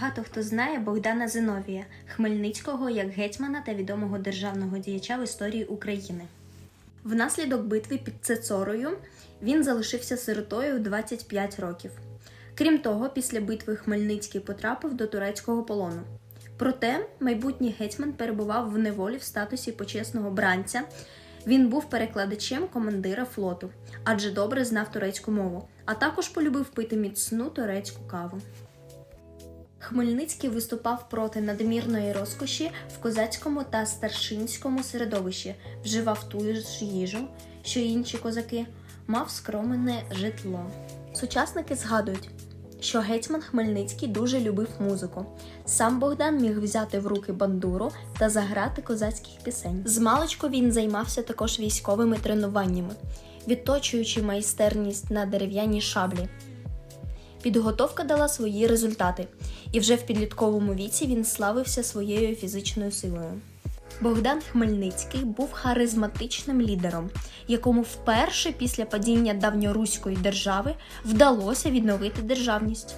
Багато хто знає Богдана Зиновія, Хмельницького як гетьмана та відомого державного діяча в історії України. Внаслідок битви під Цецорою він залишився сиротою у 25 років. Крім того, після битви Хмельницький потрапив до турецького полону. Проте майбутній гетьман перебував в неволі в статусі почесного бранця. Він був перекладачем командира флоту, адже добре знав турецьку мову, а також полюбив пити міцну турецьку каву. Хмельницький виступав проти надмірної розкоші в козацькому та старшинському середовищі, вживав ту ж їжу, що інші козаки, мав скромне житло. Сучасники згадують, що гетьман Хмельницький дуже любив музику. Сам Богдан міг взяти в руки бандуру та заграти козацьких пісень. Змалечку він займався також військовими тренуваннями, відточуючи майстерність на дерев'яній шаблі. Підготовка дала свої результати, і вже в підлітковому віці він славився своєю фізичною силою. Богдан Хмельницький був харизматичним лідером, якому вперше після падіння давньоруської держави вдалося відновити державність.